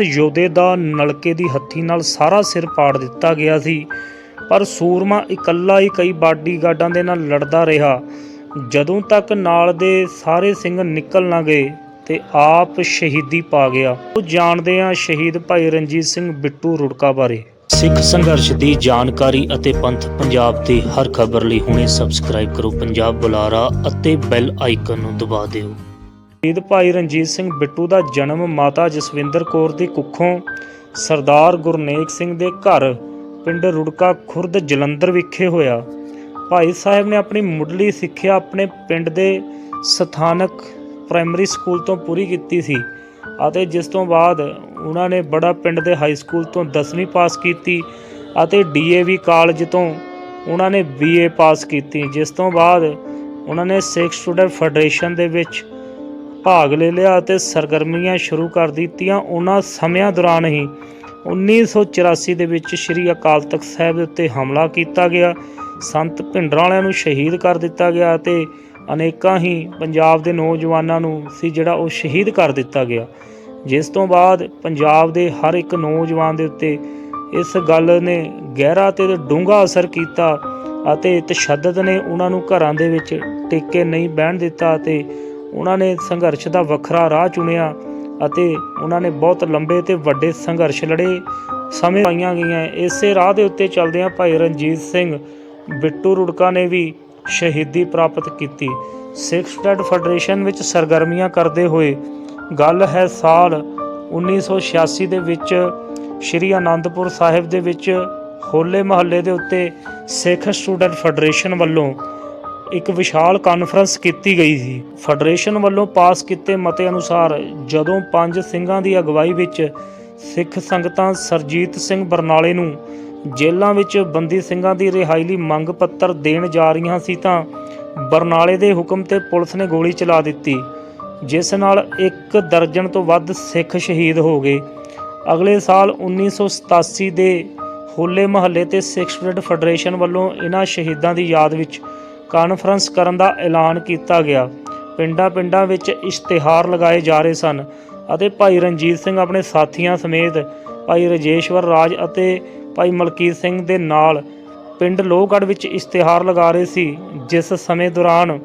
ਇਸ ਯੋਧੇ ਦਾ ਨਲਕੇ ਦੀ ਹੱਥੀ ਨਾਲ ਸਾਰਾ ਸਿਰ ਪਾੜ ਦਿੱਤਾ ਗਿਆ ਸੀ। ਪਰ ਸੂਰਮਾ ਇਕੱਲਾ ਹੀ ਕਈ ਬਾਡੀਗਾਰਡਾਂ ਦੇ ਨਾਲ ਲੜਦਾ ਰਿਹਾ। ਜਦੋਂ ਤੱਕ ਨਾਲ ਦੇ ਸਾਰੇ ਸਿੰਘ ਨਿਕਲ ਨਾ ਗਏ ਤੇ ਆਪ ਸ਼ਹੀਦੀ ਪਾ ਗਿਆ। ਉਹ ਜਾਣਦੇ ਆ ਸ਼ਹੀਦ ਭਾਈ ਰਣਜੀਤ ਸਿੰਘ ਬਿੱਟੂ ਰੁੜਕਾ ਬਾਰੇ। ਸਿੱਖ ਸੰਘਰਸ਼ ਦੀ ਜਾਣਕਾਰੀ ਅਤੇ ਪੰਥ ਪੰਜਾਬ ਦੀ ਹਰ ਖਬਰ ਲਈ ਹੁਣੇ ਸਬਸਕ੍ਰਾਈਬ ਕਰੋ। ਪੰਜਾਬ ਬੁਲਾਰਾ ਅਤੇ ਬੈਲ ਆਈਕਨ ਨੂੰ ਦਬਾ ਦਿਓ। ਸ਼ਹੀਦ ਭਾਈ ਰਣਜੀਤ ਸਿੰਘ ਬਿੱਟੂ ਦਾ ਜਨਮ ਮਾਤਾ ਜਸਵਿੰਦਰ ਕੌਰ ਦੀ ਕੁੱਖੋਂ ਸਰਦਾਰ ਗੁਰਨੇਕ ਸਿੰਘ ਦੇ ਘਰ ਪਿੰਡ ਰੁੜਕਾ ਖੁਰਦ ਜਲੰਧਰ ਵਿਖੇ ਹੋਇਆ। ਭਾਈ ਸਾਹਿਬ ਨੇ ਆਪਣੀ ਮੁੱਢਲੀ ਸਿੱਖਿਆ ਆਪਣੇ ਪਿੰਡ ਦੇ ਸਥਾਨਕ ਪ੍ਰਾਇਮਰੀ ਸਕੂਲ ਤੋਂ ਪੂਰੀ ਕੀਤੀ ਸੀ ਅਤੇ ਜਿਸ ਤੋਂ ਬਾਅਦ ਉਹਨਾਂ ਨੇ ਬੜਾ ਪਿੰਡ ਦੇ ਹਾਈ ਸਕੂਲ ਤੋਂ 10ਵੀਂ ਪਾਸ ਕੀਤੀ ਅਤੇ ਡੀਏਵੀ ਕਾਲਜ ਤੋਂ ਉਹਨਾਂ ਨੇ ਬੀਏ ਪਾਸ ਕੀਤੀ, ਜਿਸ ਤੋਂ ਬਾਅਦ ਉਹਨਾਂ ਨੇ ਸਿੱਖ ਸਟੂਡੈਂਟ ਫੈਡਰੇਸ਼ਨ ਦੇ ਵਿੱਚ ਭਾਗ ਲੈ ਲਿਆ ਅਤੇ ਸਰਗਰਮੀਆਂ ਸ਼ੁਰੂ ਕਰ ਦਿੱਤੀਆਂ ਉਹਨਾਂ ਸਮਿਆਂ ਦੌਰਾਨ ਹੀ। 1984 ਦੇ ਵਿੱਚ ਸ੍ਰੀ ਅਕਾਲ ਤਖਤ ਸਾਹਿਬ ਦੇ ਉੱਤੇ ਹਮਲਾ ਕੀਤਾ ਗਿਆ। ਸੰਤ ਭਿੰਡਰਾਂ ਵਾਲਿਆਂ ਨੂੰ ਸ਼ਹੀਦ ਕਰ ਦਿੱਤਾ ਗਿਆ ਅਤੇ ਅਨੇਕਾਂ ਹੀ ਪੰਜਾਬ ਦੇ ਨੌਜਵਾਨਾਂ ਨੂੰ ਸੀ ਜਿਹੜਾ ਉਹ ਸ਼ਹੀਦ ਕਰ ਦਿੱਤਾ ਗਿਆ। ਜਿਸ ਤੋਂ ਬਾਅਦ ਪੰਜਾਬ ਦੇ ਹਰ ਇੱਕ ਨੌਜਵਾਨ ਦੇ ਉੱਤੇ ਇਸ ਗੱਲ ਨੇ ਗਹਿਰਾ ਤੇ ਡੂੰਘਾ ਅਸਰ ਕੀਤਾ ਅਤੇ ਤਸ਼ੱਦਦ ਨੇ ਉਹਨਾਂ ਨੂੰ ਘਰਾਂ ਦੇ ਵਿੱਚ ਟਿੱਕੇ ਨਹੀਂ ਬਹਿਣ ਦਿੱਤਾ ਅਤੇ ਉਹਨਾਂ ਨੇ ਸੰਘਰਸ਼ ਦਾ ਵੱਖਰਾ ਰਾਹ ਚੁਣਿਆ ਅਤੇ ਉਹਨਾਂ ਨੇ ਬਹੁਤ ਲੰਬੇ ਤੇ ਵੱਡੇ ਸੰਘਰਸ਼ ਲੜੇ। ਸਮੇਂ ਪਾਈਆਂ ਗਈਆਂ। ਇਸੇ ਰਾਹ ਦੇ ਉੱਤੇ ਚੱਲਦਿਆਂ ਭਾਈ ਰਣਜੀਤ ਸਿੰਘ ਬਿੱਟੂ ਰੁੜਕਾ ਨੇ ਵੀ ਸ਼ਹੀਦੀ ਪ੍ਰਾਪਤ ਕੀਤੀ। ਸਿੱਖ ਸਟੱਡ ਫੈਡਰੇਸ਼ਨ ਵਿੱਚ ਸਰਗਰਮੀਆਂ ਕਰਦੇ ਹੋਏ ਗੱਲ ਹੈ ਸਾਲ 1986 ਦੇ ਵਿੱਚ ਸ਼੍ਰੀ ਆਨੰਦਪੁਰ ਸਾਹਿਬ ਦੇ ਵਿੱਚ ਹੋਲੇ ਮਹੱਲੇ ਦੇ ਉੱਤੇ ਸਿੱਖ ਸਟੂਡੈਂਟ ਫੈਡਰੇਸ਼ਨ ਵੱਲੋਂ ਇੱਕ ਵਿਸ਼ਾਲ ਕਾਨਫਰੰਸ ਕੀਤੀ ਗਈ ਸੀ। ਫੈਡਰੇਸ਼ਨ ਵੱਲੋਂ ਪਾਸ ਕੀਤੇ ਮਤੇ ਅਨੁਸਾਰ ਜਦੋਂ ਪੰਜ ਸਿੰਘਾਂ ਦੀ ਅਗਵਾਈ ਵਿੱਚ ਸਿੱਖ ਸੰਗਤਾਂ ਸਰਜੀਤ ਸਿੰਘ ਬਰਨਾਲੇ ਨੂੰ ਜੇਲ੍ਹਾਂ ਵਿੱਚ ਬੰਦੀ ਸਿੰਘਾਂ ਦੀ ਰਿਹਾਈ ਲਈ ਮੰਗ ਪੱਤਰ ਦੇਣ ਜਾ ਰਹੀਆਂ ਸੀ ਤਾਂ ਬਰਨਾਲੇ ਦੇ ਹੁਕਮ ਤੇ ਪੁਲਿਸ ਨੇ ਗੋਲੀ ਚਲਾ ਦਿੱਤੀ, ਜਿਸ ਨਾਲ ਇੱਕ ਦਰਜਨ ਤੋਂ ਵੱਧ ਸਿੱਖ ਸ਼ਹੀਦ ਹੋ ਗਏ। ਅਗਲੇ ਸਾਲ 1987 ਦੇ ਹੋਲੇ ਮਹੱਲੇ ਤੇ ਸਿੱਖ ਸਟੂਡੈਂਟ ਫੈਡਰੇਸ਼ਨ ਵੱਲੋਂ ਇਹਨਾਂ ਸ਼ਹੀਦਾਂ ਦੀ ਯਾਦ ਵਿੱਚ ਕਾਨਫਰੰਸ ਕਰਨ ਦਾ ਐਲਾਨ ਕੀਤਾ ਗਿਆ। ਪਿੰਡਾਂ-ਪਿੰਡਾਂ ਵਿੱਚ ਇਸ਼ਤਿਹਾਰ ਲਗਾਏ ਜਾ ਰਹੇ ਸਨ ਅਤੇ ਭਾਈ ਰਣਜੀਤ ਸਿੰਘ ਆਪਣੇ ਸਾਥੀਆਂ ਸਮੇਤ ਭਾਈ ਰਜੇਸ਼ਵਰ ਰਾਜ ਅਤੇ ਭਾਈ ਮਲਕੀਤ ਸਿੰਘ ਦੇ ਨਾਲ ਪਿੰਡ ਲੋਹਗੜ੍ਹ ਵਿੱਚ ਇਸ਼ਤਿਹਾਰ ਲਗਾ ਰਹੇ ਸੀ, ਜਿਸ ਸਮੇਂ ਦੌਰਾਨ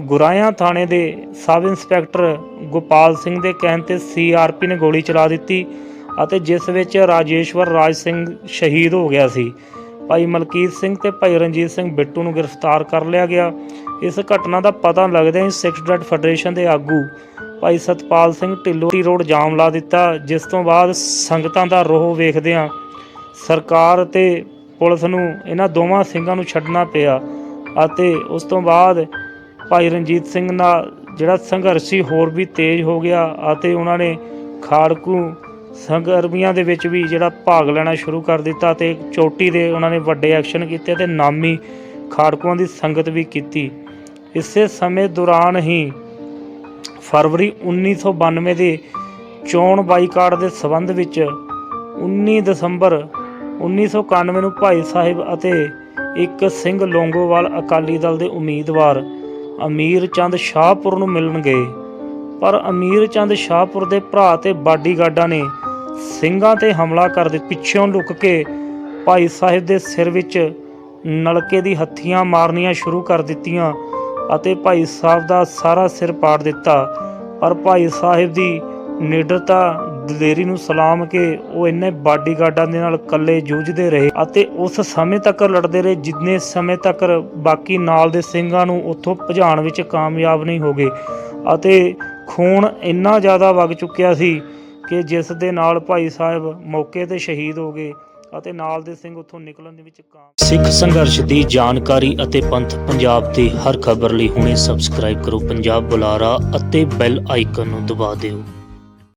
ਗੁਰਾਇਆ ਥਾਣੇ ਦੇ ਸਬ ਇੰਸਪੈਕਟਰ ਗੋਪਾਲ ਸਿੰਘ ਦੇ ਕਹਿਣ ਤੇ ਸੀਆਰਪੀ ਨੇ ਗੋਲੀ ਚਲਾ ਦਿੱਤੀ ਅਤੇ ਜਿਸ ਵਿੱਚ ਰਾਜੇਸ਼ਵਰ ਰਾਜ ਸਿੰਘ ਸ਼ਹੀਦ ਹੋ ਗਿਆ ਸੀ। ਭਾਈ ਮਲਕੀਤ ਸਿੰਘ ਤੇ ਭਾਈ ਰਣਜੀਤ ਸਿੰਘ ਬਿੱਟੂ ਨੂੰ ਗ੍ਰਿਫਤਾਰ ਕਰ ਲਿਆ ਗਿਆ। ਇਸ ਘਟਨਾ ਦਾ ਪਤਾ ਲੱਗਦਿਆਂ ਹੀ ਸਿੱਖ ਡੈਟ ਫੈਡਰੇਸ਼ਨ ਦੇ ਆਗੂ ਭਾਈ ਸਤਪਾਲ ਸਿੰਘ ਢਿੱਲੋਂ ਦੀ ਰੋਡ ਜਾਮ ਲਾ ਦਿੱਤਾ, ਜਿਸ ਤੋਂ ਬਾਅਦ ਸੰਗਤਾਂ ਦਾ ਰੋਹ ਵੇਖਦਿਆਂ ਸਰਕਾਰ ਤੇ ਪੁਲਿਸ ਨੂੰ ਇਹਨਾਂ ਦੋਵਾਂ ਸਿੰਘਾਂ ਨੂੰ ਛੱਡਣਾ ਪਿਆ ਅਤੇ ਉਸ ਤੋਂ ਬਾਅਦ ਭਾਈ ਰਣਜੀਤ ਸਿੰਘ ਨਾਲ ਜਿਹੜਾ ਸੰਘਰਸ਼ ਸੀ ਹੋਰ ਵੀ ਤੇਜ਼ ਹੋ ਗਿਆ ਅਤੇ ਉਹਨਾਂ ਨੇ ਖਾੜਕੂ ਸੰਗਰਮੀਆਂ ਦੇ ਵਿੱਚ ਵੀ ਜਿਹੜਾ ਭਾਗ ਲੈਣਾ ਸ਼ੁਰੂ ਕਰ ਦਿੱਤਾ ਤੇ ਚੋਟੀ ਦੇ ਉਹਨਾਂ ਨੇ ਵੱਡੇ ਐਕਸ਼ਨ ਕੀਤੇ ਤੇ ਨਾਮੀ ਖਾੜਕੂਆਂ ਦੀ ਸੰਗਤ ਵੀ ਕੀਤੀ। ਇਸੇ ਸਮੇਂ ਦੌਰਾਨ ਹੀ ਫਰਵਰੀ 1992 ਦੇ ਚੋਣ ਬਾਈਕਾਟ ਦੇ ਸਬੰਧ ਵਿੱਚ 19 ਦਸੰਬਰ 1991 ਨੂੰ ਭਾਈ ਸਾਹਿਬ ਅਤੇ ਇੱਕ ਸਿੰਘ ਲੋਂਗੋਵਾਲ ਅਕਾਲੀ ਦਲ ਦੇ ਉਮੀਦਵਾਰ ਅਮੀਰ ਚੰਦ ਸ਼ਾਹਪੁਰ ਨੂੰ ਮਿਲਣ ਗਏ ਪਰ ਅਮੀਰ ਚੰਦ ਸ਼ਾਹਪੁਰ ਦੇ ਭਰਾ ਤੇ ਬਾਡੀਗਾਰਡਾਂ ਨੇ ਸਿੰਘਾਂ ਤੇ ਹਮਲਾ ਕਰ ਦਿੱਤਾ। ਪਿੱਛੋਂ ਲੁੱਕ ਕੇ ਭਾਈ ਸਾਹਿਬ ਦੇ ਸਿਰ ਵਿੱਚ ਨਲਕੇ ਦੀ ਹੱਥੀਆਂ ਮਾਰਨੀਆਂ ਸ਼ੁਰੂ ਕਰ ਦਿੱਤੀਆਂ ਅਤੇ ਭਾਈ ਸਾਹਿਬ ਦਾ ਸਾਰਾ ਸਿਰ ਪਾੜ ਦਿੱਤਾ। ਪਰ ਭਾਈ ਸਾਹਿਬ ਦੀ ਨਿਡਰਤਾ, ਦਲੇਰੀ ਨੂੰ ਸਲਾਮ ਕੇ ਉਹ ਇੰਨੇ ਬਾਡੀਗਾਰਡਾਂ ਦੇ ਨਾਲ ਇਕੱਲੇ ਜੂਝਦੇ ਰਹੇ ਅਤੇ ਉਸ ਸਮੇਂ ਤੱਕ ਲੜਦੇ ਰਹੇ ਜਿੰਨੇ ਸਮੇਂ ਤੱਕ ਬਾਕੀ ਨਾਲ ਦੇ ਸਿੰਘਾਂ ਨੂੰ ਉੱਥੋਂ ਭਜਾਉਣ ਵਿੱਚ ਕਾਮਯਾਬ ਨਹੀਂ ਹੋ ਗਏ। ਅਤੇ ਖੂਨ ਇੰਨਾ ਜ਼ਿਆਦਾ ਵਗ ਚੁੱਕਿਆ ਸੀ ਕਿ ਜਿਸ ਦੇ ਨਾਲ ਭਾਈ ਸਾਹਿਬ ਮੌਕੇ ਤੇ ਸ਼ਹੀਦ ਹੋ ਗਏ ਅਤੇ ਨਾਲ ਦੇ ਸਿੰਘ ਉੱਥੋਂ ਨਿਕਲਣ ਦੇ ਵਿੱਚ ਕਾਮ ਸਿੱਖ ਸੰਘਰਸ਼ ਦੀ ਜਾਣਕਾਰੀ ਅਤੇ ਪੰਥ ਪੰਜਾਬ ਦੀ ਹਰ ਖਬਰ ਲਈ ਹੁਣੇ ਸਬਸਕ੍ਰਾਈਬ ਕਰੋ ਪੰਜਾਬ ਬੁਲਾਰਾ ਅਤੇ ਬੈਲ ਆਈਕਨ ਨੂੰ ਦਬਾ ਦਿਓ।